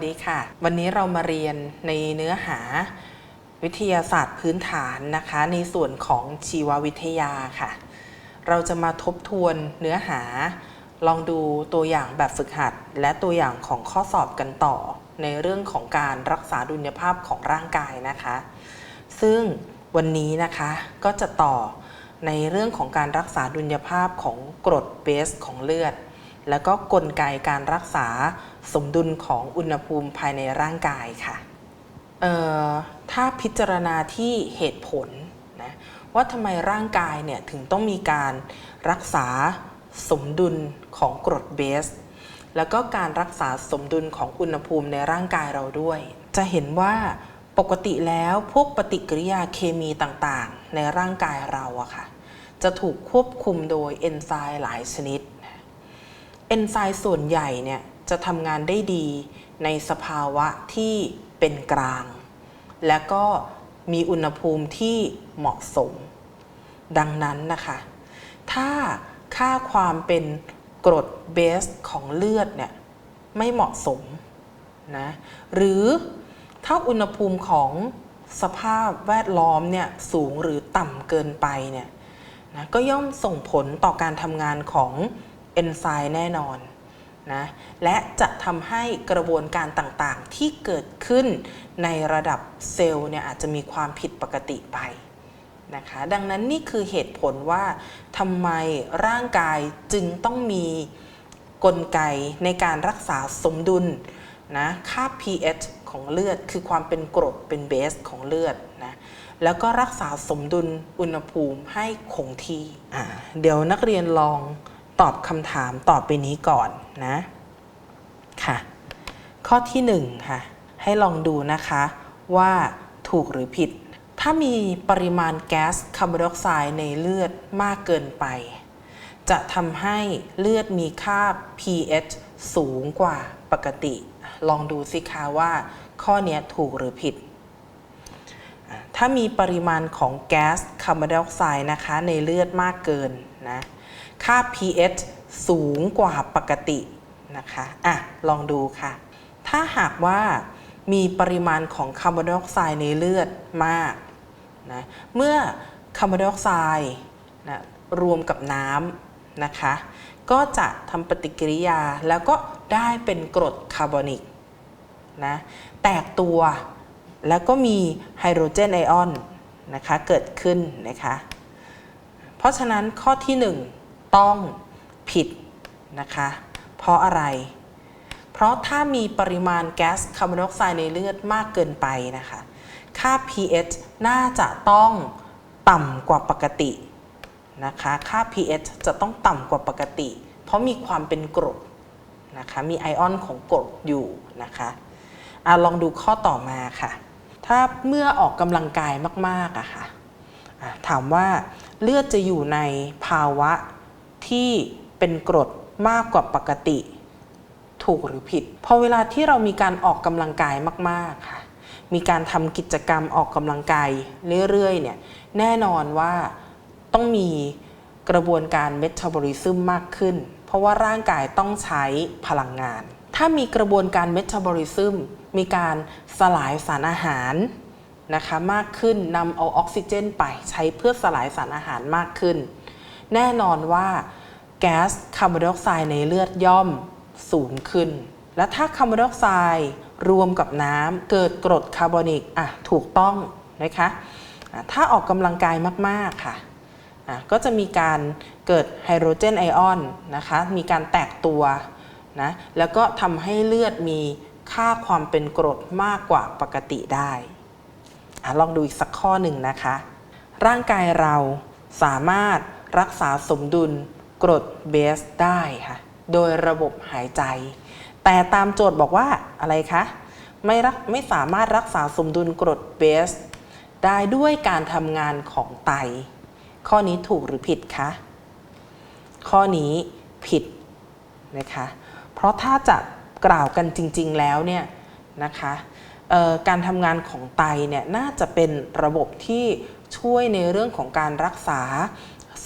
วัสดีค่ะ วันนี้เรามาเรียนในเนื้อหาวิทยาศาสตร์พื้นฐานนะคะ ในส่วนของชีววิทยาค่ะ เราจะมาทบทวนเนื้อหา ลองดูตัวอย่างแบบฝึกหัด และตัวอย่างของข้อสอบกันต่อ ในเรื่องของการรักษาดุลยภาพของร่างกายนะคะ ซึ่งวันนี้นะคะก็จะต่อในเรื่องของการรักษาดุลยภาพของกรดเบสของเลือด แล้วก็กลไกการรักษาสมดุลของอุณหภูมิภายในร่างกายค่ะเอ่อถ้าพิจารณาที่เหตุผลนะว่าทำไมร่างกายเนี่ยถึงต้องมีการรักษาสมดุลของกรดเบส แล้วก็การรักษาสมดุลของอุณหภูมิในร่างกายเราด้วย จะเห็นว่าปกติแล้วพวกปฏิกิริยาเคมีต่างๆ ในร่างกายเราอะค่ะจะถูกควบคุมโดยเอนไซม์หลายชนิด เอนไซม์ส่วนใหญ่เนี่ยจะทำงานได้ดีในสภาวะที่เป็นกลาง และก็มีอุณหภูมิที่เหมาะสม ดังนั้นนะคะ ถ้าค่าความเป็นกรดเบสของเลือดเนี่ยไม่เหมาะสมนะหรือถ้าอุณหภูมิของสภาพแวดล้อมเนี่ยสูงหรือต่ำเกินไปเนี่ยนะก็ย่อมส่งผลต่อการทำงานของ เอนไซม์แน่นอนนะและจะทำให้กระบวนการต่างๆ ที่เกิดขึ้นในระดับเซลล์เนี่ยอาจจะมีความผิดปกติไปนะคะดังนั้นนี่คือเหตุผลว่าทำไมร่างกายจึงต้องมีกลไกในการรักษาสมดุลนะค่า pH ของเลือด คือความเป็นกรดเป็นเบสของเลือดนะแล้วก็รักษาสมดุลอุณหภูมิให้คงที่อ่าเดี๋ยวนักเรียนลอง ตอบคำถามต่อไปนี้ก่อนนะค่ะ ข้อที่หนึ่งค่ะให้ลองดูนะคะว่าถูกหรือผิด ถ้ามีปริมาณแก๊สคาร์บอนไดออกไซด์ในเลือดมากเกินไป จะทำให้เลือดมีค่า pH สูงกว่าปกติ ลองดูสิคะว่าข้อนี้ถูกหรือผิด ถ้ามีปริมาณของแก๊สคาร์บอนไดออกไซด์นะคะในเลือดมากเกินนะ ค่า pH สูงกว่าปกตินะคะอะลองดูค่ะ ถ้าหากว่ามีปริมาณของคาร์บอนไดออกไซด์ในเลือดมากนะเมื่อคาร์บอนไดออกไซด์นะรวมกับน้ำนะคะ ก็จะทำปฏิกิริยาแล้วก็ได้เป็นกรดคาร์บอนิกนะแตกตัวแล้วก็มีไฮโดรเจนไอออนนะคะเกิดขึ้นนะคะ เพราะฉะนั้นข้อที่ 1 ต้องผิดนะคะ เพราะอะไร เพราะถ้ามีปริมาณแก๊สคาร์บอนไดออกไซด์ในเลือดมากเกินไปนะคะ ค่า pH น่าจะต้องต่ำกว่าปกตินะคะ ค่า pH จะต้องต่ำกว่าปกติ เพราะมีความเป็นกรดนะคะ มีไอออนของกรดอยู่นะคะอะลองดูข้อต่อมาค่ะ ถ้าเมื่อออกกำลังกายมากๆอะค่ะอะถามว่าเลือดจะอยู่ในภาวะ ที่เป็นกรดมากกว่าปกติ ถูกหรือผิด พอเวลาที่เรามีการออกกำลังกายมากๆค่ะ มีการทำกิจกรรมออกกำลังกายเรื่อยๆเนี่ยแน่นอนว่าต้องมีกระบวนการเมตาบอลิซึมมากขึ้น เพราะว่าร่างกายต้องใช้พลังงาน ถ้ามีกระบวนการเมตาบอลิซึมมีการสลายสารอาหารนะคะมากขึ้นนำเอาออกซิเจนไปใช้เพื่อสลายสารอาหารมากขึ้น แน่นอนว่าแก๊สคาร์บอนไดออกไซด์ในเลือดย่อมสูงขึ้น และถ้าคาร์บอนไดออกไซด์รวมกับน้ำเกิดกรดคาร์บอนิกอะถูกต้องนะคะถ้าออกกำลังกายมาก ๆค่ะอะก็จะมีการเกิดไฮโดรเจนไอออนนะคะ มีการแตกตัวนะ แล้วก็ทำให้เลือดมีค่าความเป็นกรดมากกว่าปกติได้อลองดูอีกสักข้อหนึ่งนะคะ ร่างกายเราสามารถ รักษาสมดุลกรดเบสได้ค่ะ โดยระบบหายใจ แต่ตามโจทย์บอกว่าอะไรคะไม่รักไม่สามารถรักษาสมดุลกรดเบส ได้ด้วยการทำงานของไต ข้อนี้ถูกหรือผิดคะข้อนี้ผิดนะคะ เพราะถ้าจะกล่าวกันจริง ๆ แล้วเนี่ยนะคะการทำงานของไตเนี่ยน่าจะเป็นระบบที่ช่วยในเรื่องของการรักษา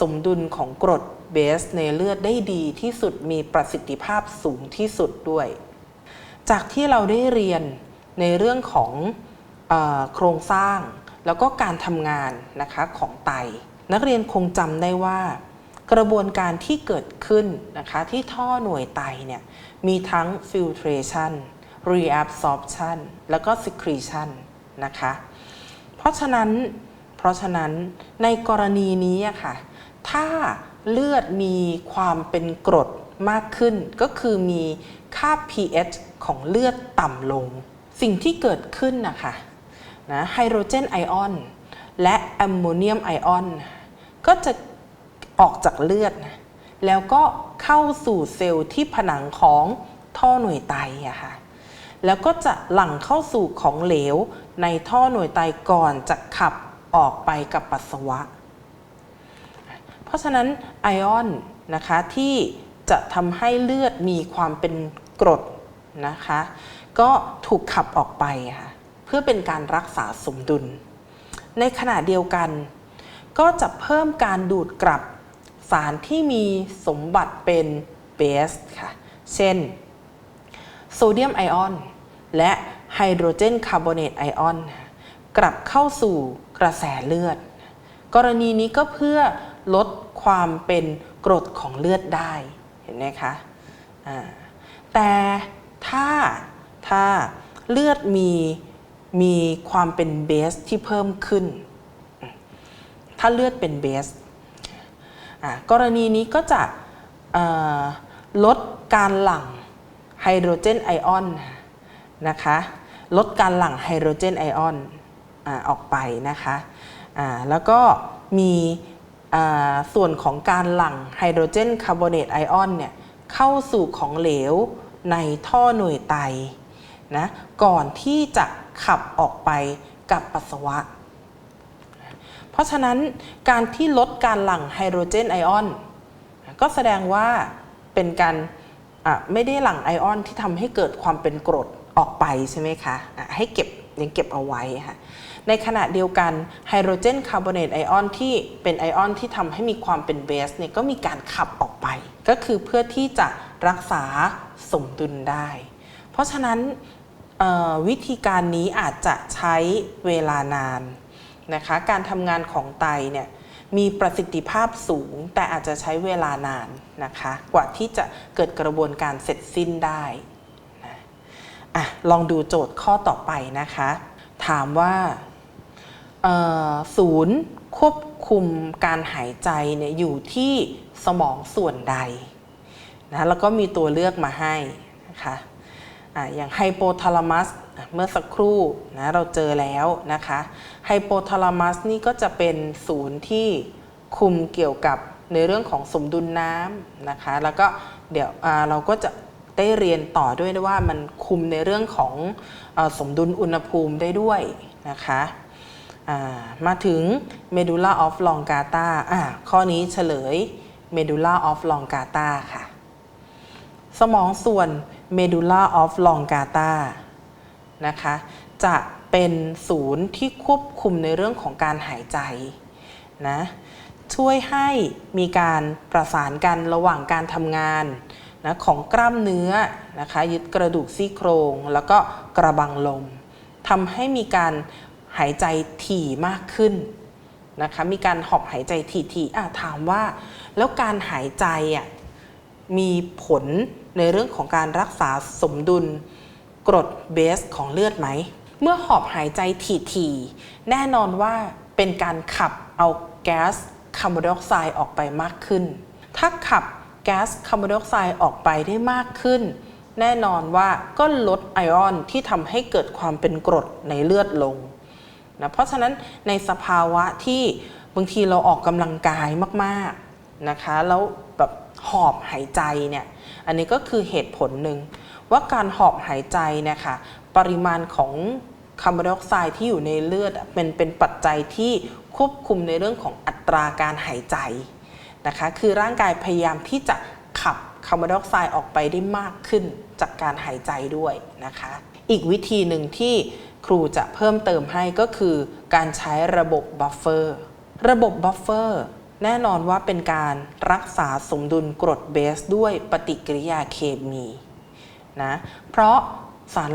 สมดุลของกรดเบสในเลือดได้ดีที่สุดมีประสิทธิภาพสูงที่สุดด้วย จากที่เราได้เรียนในเรื่องของออโครงสร้าง แล้วก็การทำงานนะคะของไต นักเรียนคงจำได้ว่า กระบวนการที่เกิดขึ้นนะคะที่ท่อหน่วยไตเนี่ยมีทั้ง filtration reabsorption แล้วก็ secretion นะคะ เพราะฉะนั้น เพราะฉะนั้นในกรณีนี้อะค่ะ ถ้าเลือดมีความเป็นกรดมากขึ้น ก็คือมีค่า pH ของเลือดต่ำลง สิ่งที่เกิดขึ้นนะคะนะไฮโดรเจนไอออนและแอมโมเนียมไอออนก็จะออกจากเลือด แล้วก็เข้าสู่เซลล์ที่ผนังของท่อหน่วยไตอะค่ะแล้วก็จะหลั่งเข้าสู่ของเหลวในท่อหน่วยไตก่อนจะขับออกไปกับปัสสาวะ ราะฉะนั้นไอออนนะคะที่จะทำให้เลือดมีความเป็นกรดนะคะ ก็ถูกขับออกไปค่ะเพื่อเป็นการรักษาสมดุล ในขณะเดียวกัน ก็จะเพิ่มการดูดกลับสารที่มีสมบัติเป็นเบสค่ะ เช่นโซเดียมไอออนและไฮโดรเจนคาร์บอเนตไอออนกลับเข้าสู่กระแสเลือด กรณีนี้ก็เพื่อลด ความเป็นกรดของเลือดได้เห็นไหมคะแต่ถ้าถ้าเลือดมีมีความเป็นเบสที่เพิ่มขึ้น ถ้าเลือดเป็นเบสกรณีนี้ก็จะลดการหลั่งไฮโดรเจนไอออนนะคะลดการหลั่งไฮโดรเจนไอออนออกไปนะคะแล้วก็มี ส่วนของการหลั่งไฮโดรเจนคาร์บอเนตไอออนเนี่ยเข้าสู่ของเหลวในท่อหน่วยไตนะก่อนที่จะขับออกไปกับปัสสาวะ เพราะฉะนั้นการที่ลดการหลั่งไฮโดรเจนไอออนก็แสดงว่าเป็นการไม่ได้หลั่งไอออนที่ทำให้เกิดความเป็นกรดออกไปใช่ไหมคะะให้เก็บยังเก็บเอาไว้ค่ะ ในขณะเดียวกันไฮโดรเจนคาร์บอเนตไอออนที่เป็นไอออนที่ทำให้มีความเป็นเบสเนี่ยก็มีการขับออกไป ก็คือเพื่อที่จะรักษาสมดุลได้ เพราะฉะนั้นวิธีการนี้อาจจะใช้เวลานานนะคะการทำงานของไตเนี่ยมีประสิทธิภาพสูง แต่อาจจะใช้เวลานานนะคะกว่าที่จะเกิดกระบวนการเสร็จสิ้นได้นะอะลองดูโจทย์ข้อต่อไปนะคะ ถามว่า ศูนย์ควบคุมการหายใจเนี่ยอยู่ที่สมองส่วนใดนะแล้วก็มีตัวเลือกมาให้นะคะอะอย่างไฮโปทาลามัสเมื่อสักครู่นะเราเจอแล้วนะคะไฮโปทาลามัสนี่ก็จะเป็นศูนย์ที่คุมเกี่ยวกับในเรื่องของสมดุลน้ำนะคะ แล้วก็เดี๋ยวเราก็จะได้เรียนต่อด้วยว่ามันคุมในเรื่องของอสมดุลอุณหภูมิได้ด้วยนะคะ มาถึง medulla of longata อะข้อนี้เฉลย medulla of longata ค่ะ สมองส่วน medulla of longata นะคะ จะเป็นศูนย์ที่ควบคุมในเรื่องของการหายใจนะช่วยให้มีการประสานกันระหว่างการทำงานนะของกล้ามเนื้อนะคะยึดกระดูกซี่โครง แล้วก็กระบังลมทำให้มีการ หายใจถี่มากขึ้นนะคะมีการหอบหายใจถี่ๆอะถามว่า แล้วการหายใจอะมีผลในเรื่องของการรักษาสมดุลกรดเบสของเลือดไหม เมื่อหอบหายใจถี่ๆแน่นอนว่าเป็นการขับเอาแก๊สคาร์บอนไดออกไซด์ออกไปมากขึ้น ถ้าขับแก๊สคาร์บอนไดออกไซด์ออกไปได้มากขึ้น แน่นอนว่าก็ลดไอออนที่ทำให้เกิดความเป็นกรดในเลือดลง นะเพราะฉะนั้นในสภาวะที่บางทีเราออกกำลังกายมากๆนะคะแล้วแบบหอบหายใจเนี่ยอันนี้ก็คือเหตุผลหนึ่งว่าการหอบหายใจนี่ยค่ะปริมาณของคาร์บอนไดออกไซด์ที่อยู่ในเลือดเป็นเป็นปัจจัยที่ควบคุมในเรื่องของอัตราการหายใจนะคะคือร่างกายพยายามที่จะขับคาร์บอนไดออกไซด์ออกไปได้มากขึ้นจากการหายใจด้วยนะคะ อีกวิธีหนึ่งที่ ครูจะเพิ่มเติมให้ก็คือการใช้ระบบบัฟเฟอร์ระบบบัฟเฟอร์แน่นอนว่าเป็นการรักษาสมดุลกรดเบสด้วยปฏิกิริยาเคมีนะเพราะสาร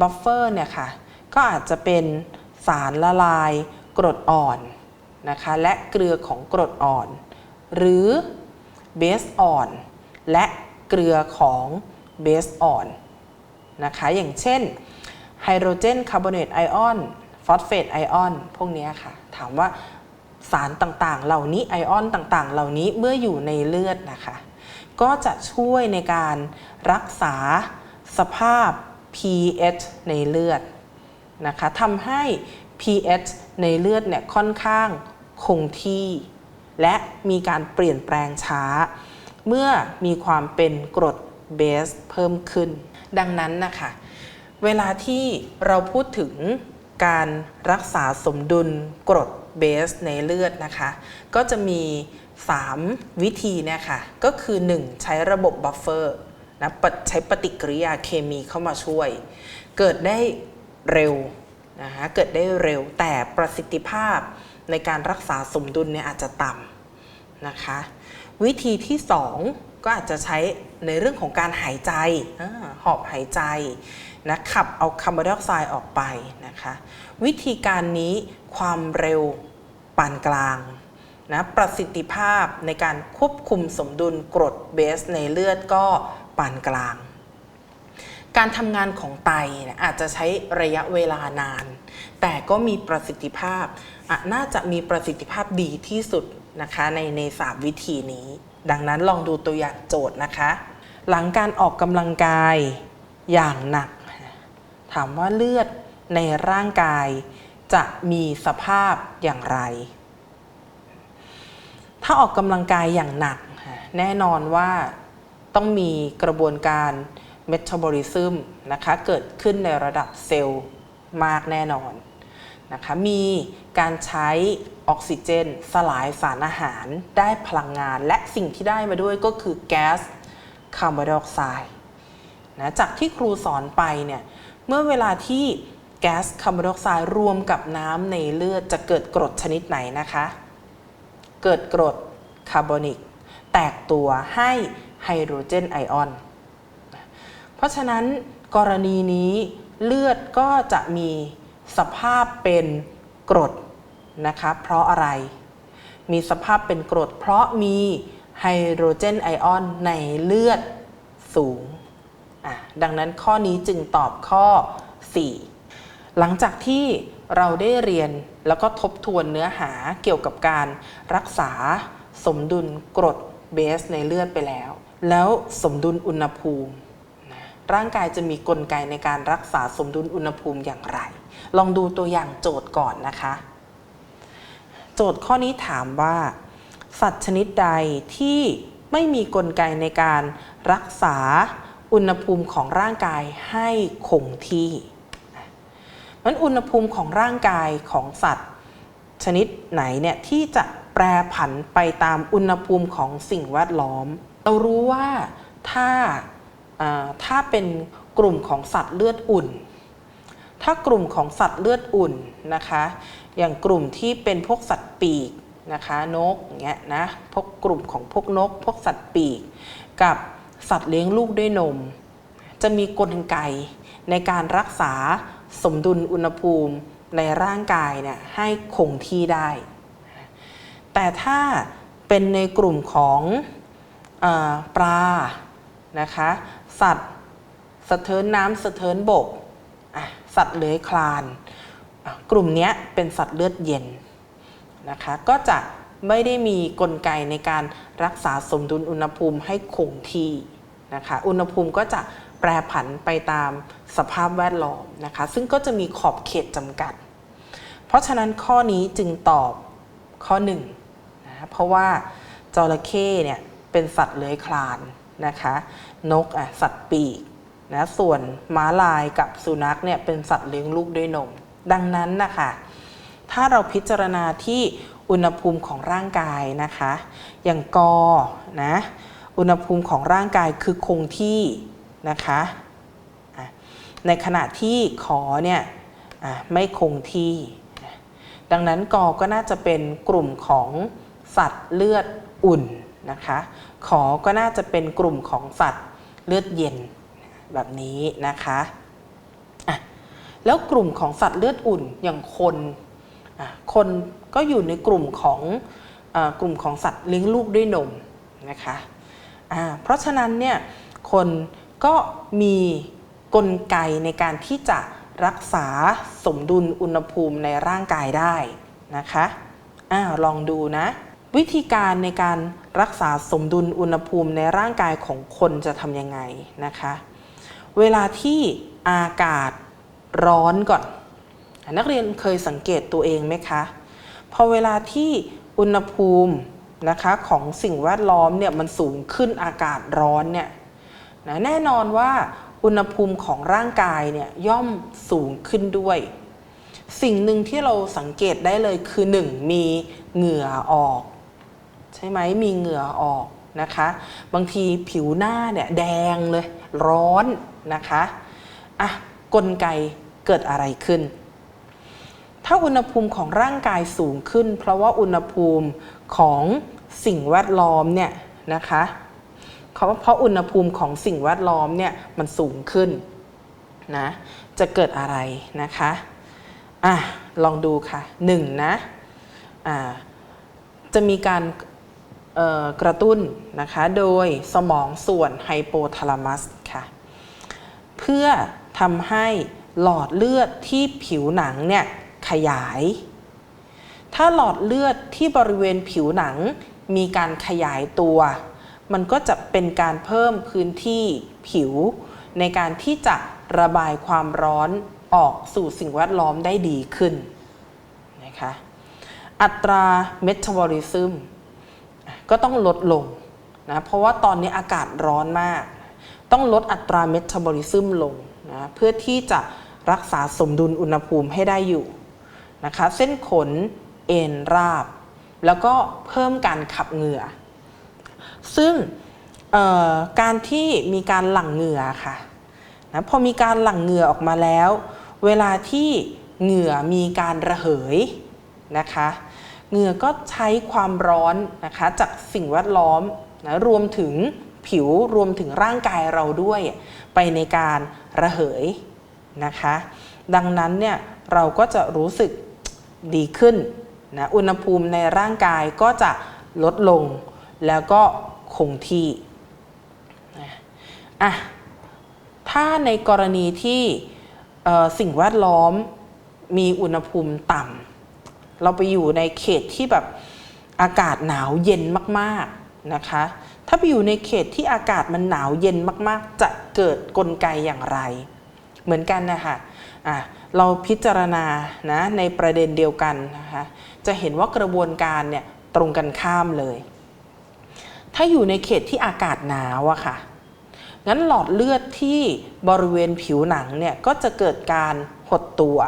บัฟเฟอร์เนี่ยค่ะก็อาจจะเป็นสารละลายกรดอ่อนนะคะและเกลือของกรดอ่อน หรือเบสอ่อน และเกลือของเบสอ่อนนะคะอย่างเช่น ไฮโดรเจนคาร์บอเนตไอออนฟอสเฟตไอออนพวกนี้ค่ะ ถามว่าสารต่างๆ เหล่านี้ไอออนต่างๆ เหล่านี้เมื่ออยู่ในเลือดนะคะ ก็จะช่วยในการรักษาสภาพ pH ในเลือดนะคะทำให้ pH ในเลือดเนี่ยค่อนข้างคงที่ และมีการเปลี่ยนแปลงช้า เมื่อมีความเป็นกรดเบสเพิ่มขึ้น ดังนั้นนะคะ เวลาที่เราพูดถึงการรักษาสมดุลกรดเบสในเลือดนะคะ ก็จะมี 3 วิธีเนะคะก็คือ 1. ใช้ระบบบัฟเฟอร์นะใช้ปฏิกิริยาเคมีเข้ามาช่วย เกิดได้เร็วนะคะเกิดได้เร็วแต่ประสิทธิภาพในการรักษาสมดุลเนี่ยอาจจะต่ำนะคะ วิธีที่ 2 ก็อาจจะใช้ในเรื่องของการหายใจอหอบหายใจ นะขับเอาคาร์บอนไดออกไซด์ออกไปนะคะวิธีการนี้ความเร็วปานกลางนะประสิทธิภาพในการควบคุมสมดุลกรดเบสในเลือดก็ปานกลาง การทำงานของไตนี่ยอาจจะใช้ระยะเวลานาน แต่ก็มีประสิทธิภาพน่าจะมีประสิทธิภาพดีที่สุดนะคะในในสามวิธีนี้ ดังนั้นลองดูตัวอย่างโจทย์นะคะ หลังการออกกำลังกายอย่างหนัก ถามว่าเลือดในร่างกายจะมีสภาพอย่างไร ถ้าออกกำลังกายอย่างหนัก แน่นอนว่าต้องมีกระบวนการเมตาบอลิซึมนะคะเกิดขึ้นในระดับเซลล์มากแน่นอนนะคะมีการใช้ออกซิเจน สลายสารอาหารได้พลังงาน และสิ่งที่ได้มาด้วยก็คือแก๊สคาร์บอนไดออกไซด์นะจากที่ครูสอนไปเนี่ย เมื่อเวลาที่แก๊สคาร์บอนไดออกไซด์รวมกับน้ำในเลือดจะเกิดกรดชนิดไหนนะคะ เกิดกรดคาร์บอนิก แตกตัวให้ไฮโดรเจนไอออน เพราะฉะนั้นกรณีนี้เลือดก็จะมีสภาพเป็นกรดนะคะ เพราะอะไร มีสภาพเป็นกรดเพราะมีไฮโดรเจนไอออนในเลือดสูง ดังนั้นข้อนี้จึงตอบข้อ 4 หลังจากที่เราได้เรียนแล้วก็ทบทวนเนื้อหาเกี่ยวกับการรักษาสมดุลกรดเบสในเลือดไปแล้ว แล้วสมดุลอุณหภูมิ ร่างกายจะมีกลไกในการรักษาสมดุลอุณหภูมิอย่างไร ลองดูตัวอย่างโจทย์ก่อนนะคะ โจทย์ข้อนี้ถามว่า สัตว์ชนิดใดที่ไม่มีกลไกในการรักษา อุณหภูมิของร่างกายให้คงที่นั้นอุณหภูมิของร่างกายของสัตว์ ชนิดไหนเนี่ยที่จะแปรผันไปตามอุณหภูมิของสิ่งแวดล้อม เรารู้ว่าถ้าถ้าเป็นกลุ่มของสัตว์เลือดอุ่น ถ้ากลุ่มของสัตว์เลือดอุ่นนะคะ อย่างกลุ่มที่เป็นพวกสัตว์ปีกนะคะนกเงี้ยนะพวกกลุ่มของพวกนก พวกสัตว์ปีก กับ สัตว์เลี้ยงลูกด้วยนม จะมีกลไกในการรักษาสมดุลอุณหภูมิในร่างกายเนี่ยให้คงที่ได้ แต่ถ้าเป็นในกลุ่มของอปลานะคะ สัตว์สะเทินน้ำสะเทินบก สัตว์เลื้อยคลาน กลุ่มนี้เป็นสัตว์เลือดเย็นนะคะ ก็จะไม่ได้มีกลไกในการรักษาสมดุลอุณหภูมิให้คงที่ นะคะ อุณหภูมิก็จะแปรผันไปตามสภาพแวดล้อมนะคะ ซึ่งก็จะมีขอบเขตจำกัด เพราะฉะนั้นข้อนี้จึงตอบข้อ1นะเพราะว่าจระเข้เนี่ยเป็นสัตว์เลื้อยคลานนะคะ นกอะสัตว์ปีกนะส่วนม้าลายกับสุนัขเนี่ยเป็นสัตว์เลี้ยงลูกด้วยนม ดังนั้นนะคะถ้าเราพิจารณาที่อุณหภูมิของร่างกายนะคะ อย่างกอนะ อุณหภูมิของร่างกายคือคงที่นะคะในขณะที่ขอเนี่ยไม่คงที่ ดังนั้นกอก็น่าจะเป็นกลุ่มของสัตว์เลือดอุ่นนะคะขอก็น่าจะเป็นกลุ่มของสัตว์เลือดเย็นแบบนี้นะคะแล้วกลุ่มของสัตว์เลือดอุ่นอย่างคนคนก็อยู่ในกลุ่มของอกลุ่มของสัตว์เลี้ยงลูกด้วยนมนะคะ เพราะฉะนั้นเนี่ยคนก็มีกลไกในการที่จะรักษาสมดุลอุณหภูมิในร่างกายได้นะคะอ่าลองดูนะ วิธีการในการรักษาสมดุลอุณหภูมิในร่างกายของคนจะทำยังไงนะคะ เวลาที่อากาศร้อนก่อน นักเรียนเคยสังเกตตัวเองไหมคะ พอเวลาที่อุณหภูมิ นะคะของสิ่งแวดล้อมเนี่ยมันสูงขึ้นอากาศร้อนเนี่ยนะแน่นอนว่าอุณหภูมิของร่างกายเนี่ยย่อมสูงขึ้นด้วย สิ่งหนึ่งที่เราสังเกตได้เลยคือหนึ่งมีเหงื่อออก ใช่ไหมมีเหงื่อออกนะคะ บางทีผิวหน้าเนี่ยแดงเลยร้อนนะคะอะกลไกเกิดอะไรขึ้น ถ้าอุณหภูมิของร่างกายสูงขึ้น เพราะว่าอุณหภูมิของสิ่งแวดล้อมเนี่ยนะคะเขาเพราะอุณหภูมิของสิ่งแวดล้อมเนี่ยมันสูงขึ้นนะจะเกิดอะไรนะคะอะลองดูค่ะหนึ่งนะอ่าจะมีการกระตุ้นนะคะโดยสมองส่วนไฮโปทาลามัสค่ะเพื่อทำให้หลอดเลือดที่ผิวหนังเนี่ย ขยาย ถ้าหลอดเลือดที่บริเวณผิวหนังมีการขยายตัว มันก็จะเป็นการเพิ่มพื้นที่ผิว ในการที่จะระบายความร้อนออกสู่สิ่งแวดล้อมได้ดีขึ้นนะคะอัตราเมตาบอลิซึมก็ต้องลดลงนะเพราะว่าตอนนี้อากาศร้อนมาก ต้องลดอัตราเมตาบอลิซึมลงนะเพื่อที่จะรักษาสมดุลอุณหภูมิให้ได้อยู่ นะคะ เส้นขนเอ็นราบ แล้วก็เพิ่มการขับเหงื่อ ซึ่งการที่มีการหลั่งเหงื่อค่ะนะพอมีการหลั่งเหงื่อออกมาแล้ว เวลาที่เหงื่อมีการระเหยนะคะเหงื่อก็ใช้ความร้อนนะคะจากสิ่งแวดล้อมนะรวมถึงผิวรวมถึงร่างกายเราด้วย ไปในการระเหยนะคะ ดังนั้นเนี่ยเราก็จะรู้สึก ดีขึ้นนะอุณหภูมิในร่างกายก็จะลดลงแล้วก็คงที่อะถ้าในกรณีที่สิ่งแวดล้อมมีอุณหภูมิต่ำเราไปอยู่ในเขตที่แบบอากาศหนาวเย็นมากๆนะคะ ถ้าไปอยู่ในเขตที่อากาศมันหนาวเย็นมากๆ จะเกิดกลไกอย่างไร เหมือนกันนะคะอะ เราพิจารณานะในประเด็นเดียวกันนะคะจะเห็นว่ากระบวนการเนี่ยตรงกันข้ามเลย ถ้าอยู่ในเขตที่อากาศหนาวอะค่ะงั้นหลอดเลือดที่บริเวณผิวหนังเนี่ยก็จะเกิดการหดตัว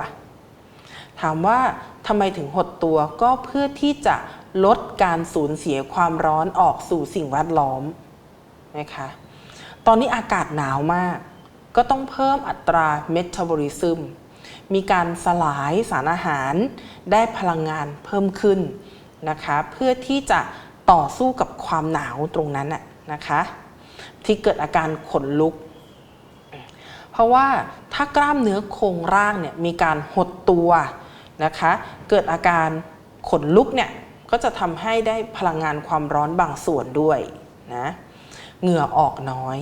ถามว่าทำไมถึงหดตัวก็เพื่อที่จะลดการสูญเสียความร้อนออกสู่สิ่งแวดล้อมนะคะตอนนี้อากาศหนาวมาก ก็ต้องเพิ่มอัตราเมตาบอลิซึม มีการสลายสารอาหาร ได้พลังงานเพิ่มขึ้นนะคะ เพื่อที่จะต่อสู้กับความหนาวตรงนั้นนะคะ ที่เกิดอาการขนลุก เพราะว่าถ้ากล้ามเนื้อโครงร่างเนี่ยมีการหดตัวนะคะ เกิดอาการขนลุกเนี่ยก็จะทำให้ได้พลังงานความร้อนบางส่วนด้วยนะเหงื่อออกน้อย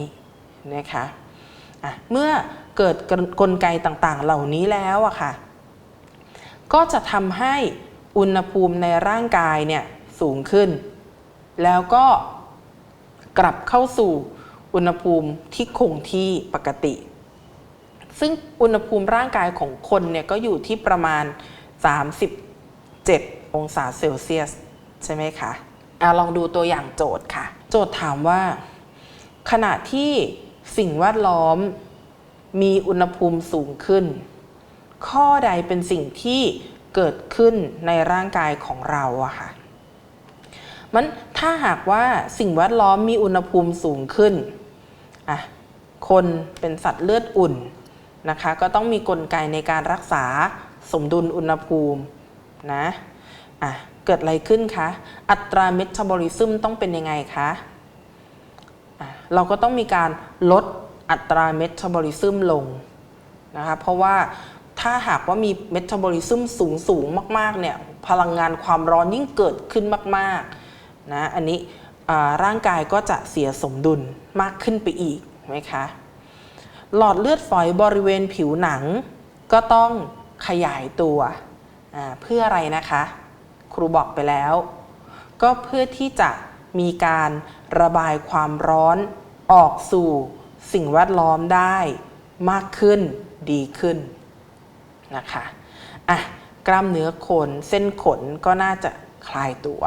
นะคะะเมื่อ เกิดกลไกต่างๆ เหล่านี้แล้วอะค่ะ ก็จะทำให้อุณหภูมิในร่างกายเนี่ยสูงขึ้น แล้วก็กลับเข้าสู่อุณหภูมิที่คงที่ปกติ ซึ่งอุณหภูมิร่างกายของคนเนี่ยก็อยู่ที่ประมาณ 37 องศาเซลเซียส ใช่ไหมคะอะลองดูตัวอย่างโจทย์ค่ะ โจทย์ถามว่า ขณะที่สิ่งแวดล้อม มีอุณหภูมิสูงขึ้น ข้อใดเป็นสิ่งที่เกิดขึ้นในร่างกายของเราอะค่ะมันถ้าหากว่าสิ่งแวดล้อมมีอุณหภูมิสูงขึ้นอะคนเป็นสัตว์เลือดอุ่นนะคะ ก็ต้องมีกลไกในการรักษาสมดุลอุณหภูมินะอะเกิดอะไรขึ้นคะ อัตราเมตาบอลิซึมต้องเป็นยังไงคะะเราก็ต้องมีการลด อัตราเมตาบอลิซึมลงนะคะเพราะว่าถ้าหากว่ามีเมตาบอลิซึมสูงสูงมากๆเนี่ยพลังงานความร้อนยิ่งเกิดขึ้นมากๆนะอันนี้ร่างกายก็จะเสียสมดุลมากขึ้นไปอีกไหมคะหลอดเลือดฝอยบริเวณผิวหนัง ก็ต้องขยายตัวเพื่ออะไรนะคะ ครูบอกไปแล้ว ก็เพื่อที่จะมีการระบายความร้อนออกสู่ สิ่งแวดล้อมได้มากขึ้นดีขึ้นนะคะอะกล้ามเนื้อขนเส้นขนก็น่าจะคลายตัว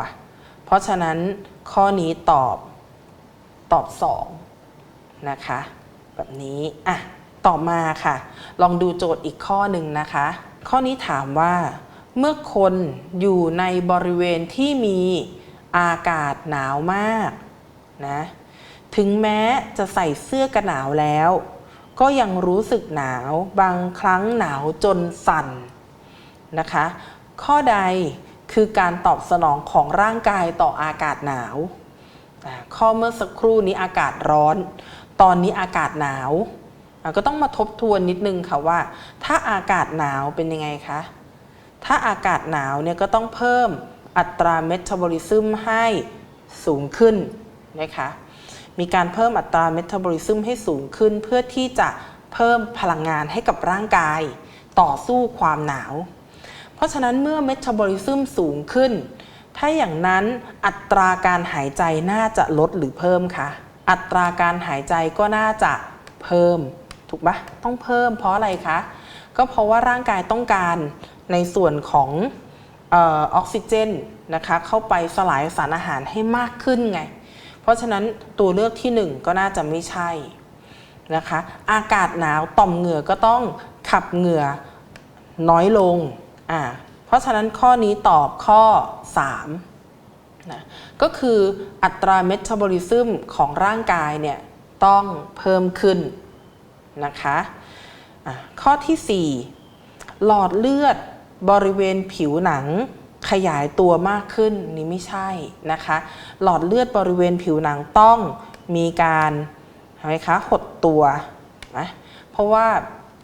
เพราะฉะนั้นข้อนี้ตอบตอบ 2 นะคะ แบบนี้อะต่อมาค่ะ ลองดูโจทย์อีกข้อหนึ่งนะคะ ข้อนี้ถามว่า เมื่อคนอยู่ในบริเวณที่มีอากาศหนาวมากนะ ถึงแม้จะใส่เสื้อกันหนาวแล้ว ก็ยังรู้สึกหนาวบางครั้งหนาวจนสั่นนะคะ ข้อใดคือการตอบสนองของร่างกายต่ออากาศหนาว ข้อเมื่อสักครู่นี้อากาศร้อน ตอนนี้อากาศหนาว ก็ต้องมาทบทวนนิดนึงค่ะว่า ถ้าอากาศหนาวเป็นยังไงคะ ถ้าอากาศหนาวเนี่ยก็ต้องเพิ่มอัตราเมตาบอลิซึมให้สูงขึ้นนะคะ มีการเพิ่มอัตราเมตาบอลิซึมให้สูงขึ้น เพื่อที่จะเพิ่มพลังงานให้กับร่างกาย ต่อสู้ความหนาว เพราะฉะนั้นเมื่อเมตาบอลิซึมสูงขึ้น ถ้าอย่างนั้นอัตราการหายใจน่าจะลดหรือเพิ่มคะ อัตราการหายใจก็น่าจะเพิ่ม ถูกปะต้องเพิ่มเพราะอะไรคะ ก็เพราะว่าร่างกายต้องการในส่วนของออออกซิเจนนะคะเข้าไปสลายสารอาหารให้มากขึ้นไง ราะฉะนั้นตัวเลือกที่ 1 ก็น่าจะไม่ใช่นะคะ อากาศหนาวต่อมเหงื่อก็ต้องขับเหงื่อน้อยลงอ่าเพราะฉะนั้นข้อนี้ตอบข้อ3นะก็คืออัตราเมตาบอลิซึมของร่างกายเนี่ยต้องเพิ่มขึ้นนะคะะข้อที่ 4 หลอดเลือดบริเวณผิวหนัง ขยายตัวมากขึ้นนี่ไม่ใช่นะคะ หลอดเลือดบริเวณผิวหนังต้องมีการเห็นไหมคะหดตัวนะเพราะว่า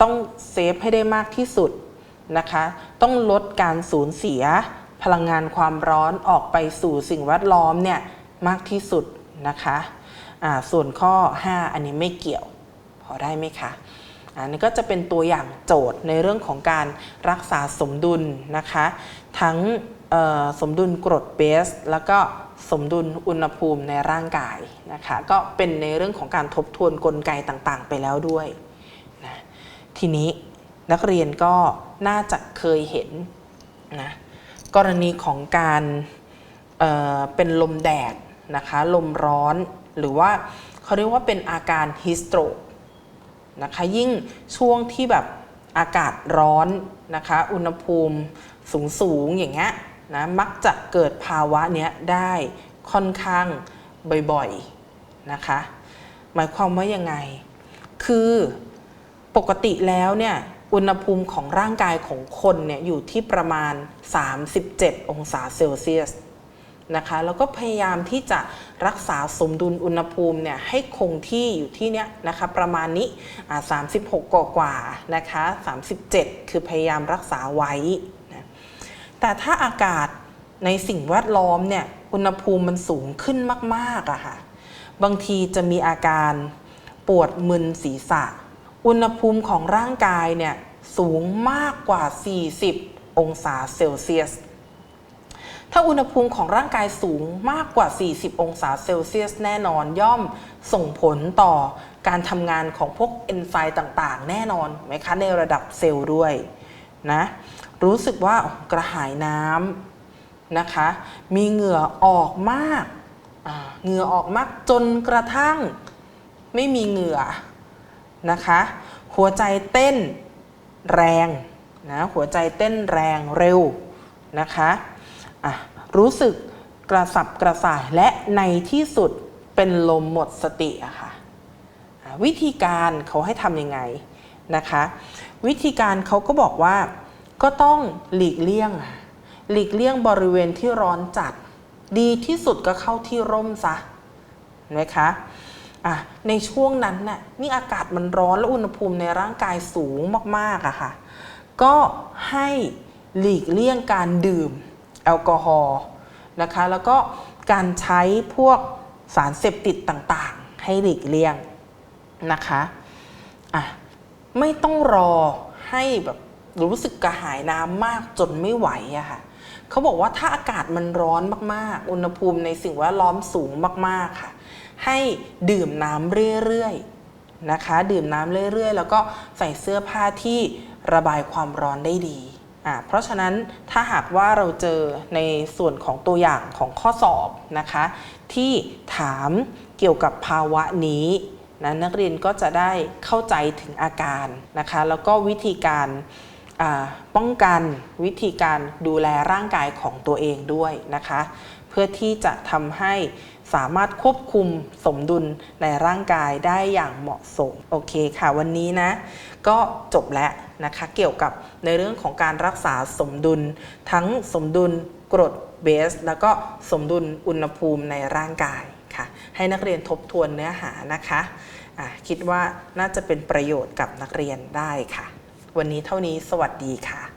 ต้องเซฟให้ได้มากที่สุดนะคะ ต้องลดการสูญเสียพลังงานความร้อนออกไปสู่สิ่งแวดล้อมเนี่ยมากที่สุดนะคะส่วนข้อ 5 อันนี้ไม่เกี่ยว พอได้ไหมคะอันนี้ก็จะเป็นตัวอย่างโจทย์ในเรื่องของการรักษาสมดุลนะคะ ทั้ง สมดุลกรดเบส แล้วก็สมดุลอุณหภูมิในร่างกายนะคะก็เป็นในเรื่องของการทบทวนกลไกต่างๆ ไปแล้วด้วยนะทีนี้นักเรียนก็น่าจะเคยเห็นนะกรณีของการเเป็นลมแดดนะคะลมร้อนหรือว่าเขาเรียกว่าเป็นอาการฮิสโตรกนะคะยิ่งช่วงที่แบบอากาศร้อนนะคะ อุณหภูมิสูงสูงๆอย่างเงี้ย นะมักจะเกิดภาวะเนี้ยได้ค่อนข้างบ่อยๆนะคะ หมายความว่ายังไง คือปกติแล้วเนี่ยอุณหภูมิของร่างกายของคนเนี่ยอยู่ที่ประมาณ 37 องศาเซลเซียสนะคะแล้วก็พยายามที่จะรักษาสมดุลอุณหภูมิเนี่ยให้คงที่อยู่ที่เนี้ยนะคะประมาณนี้อ่า36กว่ากว่าๆนะคะ 37 คือพยายามรักษาไว้ แต่ถ้าอากาศในสิ่งแวดล้อมเนี่ยอุณหภูมิมันสูงขึ้นมากๆอะค่ะ บางทีจะมีอาการปวดมึนศีรษะ อุณหภูมิของร่างกายเนี่ยสูงมากกว่า 40 องศาเซลเซียส ถ้าอุณหภูมิของร่างกายสูงมากกว่า 40 องศาเซลเซียส แน่นอนย่อมส่งผลต่อการทำงานของพวกเอนไซม์ต่างๆ แน่นอนไหมคะในระดับเซลล์ด้วยนะ รู้สึกว่ากระหายน้ำนะคะ มีเหงื่อออกมากเหงื่อออกมากจนกระทั่งไม่มีเหงื่อนะคะ หัวใจเต้นแรงนะหัวใจเต้นแรงเร็วนะคะะรู้สึกกระสับกระส่ายและในที่สุดเป็นลมหมดสติอะคะ่ะวิธีการเขาให้ทำยังไงนะคะ วิธีการเขาก็บอกว่า ก็ต้องหลีกเลี่ยงหลีกเลี่ยงบริเวณที่ร้อนจัด ดีที่สุดก็เข้าที่ร่มซะนะคะอะในช่วงนั้นน่ะนี่อากาศมันร้อนและอุณหภูมิในร่างกายสูงมากๆอะค่ะ ก็ให้หลีกเลี่ยงการดื่มแอลกอฮอล์นะคะ แล้วก็การใช้พวกสารเสพติดต่างๆ ให้หลีกเลี่ยงนะคะอะไม่ต้องรอให้แบบ รู้สึกกระหายน้ำมากจนไม่ไหวอะค่ะเขาบอกว่าถ้าอากาศมันร้อนมากๆ อุณหภูมิในสิ่งแวดล้อมสูงมากๆค่ะ ให้ดื่มน้ำเรื่อยๆนะคะ ดื่มน้ำเรื่อยๆ แล้วก็ใส่เสื้อผ้าที่ระบายความร้อนได้ดีอะเพราะฉะนั้นถ้าหากว่าเราเจอในส่วนของตัวอย่างของข้อสอบนะคะ ที่ถามเกี่ยวกับภาวะนี้นะนักเรียนก็จะได้เข้าใจถึงอาการนะคะ แล้วก็วิธีการ ป้องกันวิธีการดูแลร่างกายของตัวเองด้วยนะคะ เพื่อที่จะทำให้สามารถควบคุมสมดุลในร่างกายได้อย่างเหมาะสม โอเคค่ะ วันนี้นะ ก็จบแล้วนะคะ เกี่ยวกับในเรื่องของการรักษาสมดุล ทั้งสมดุลกรดเบส แล้วก็สมดุลอุณหภูมิในร่างกายค่ะ ให้นักเรียนทบทวนเนื้อหานะคะะคิดว่าน่าจะเป็นประโยชน์กับนักเรียนได้ค่ะ วันนี้เท่านี้สวัสดีค่ะ